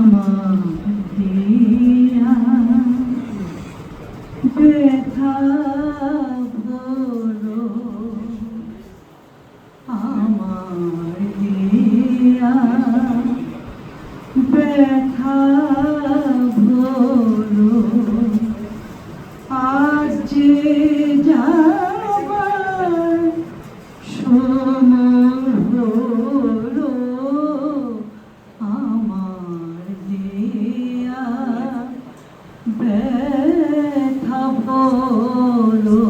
আমার দিয়া। ব্যথা ভরো আমার দিয়া। ব্যথা ব্যথা বলো।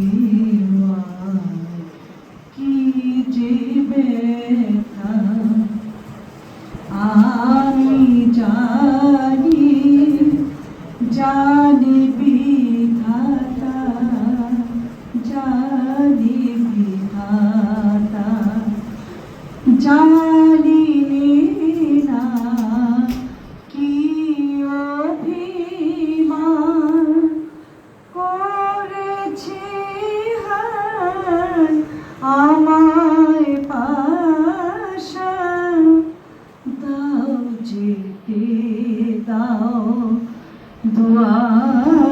আমার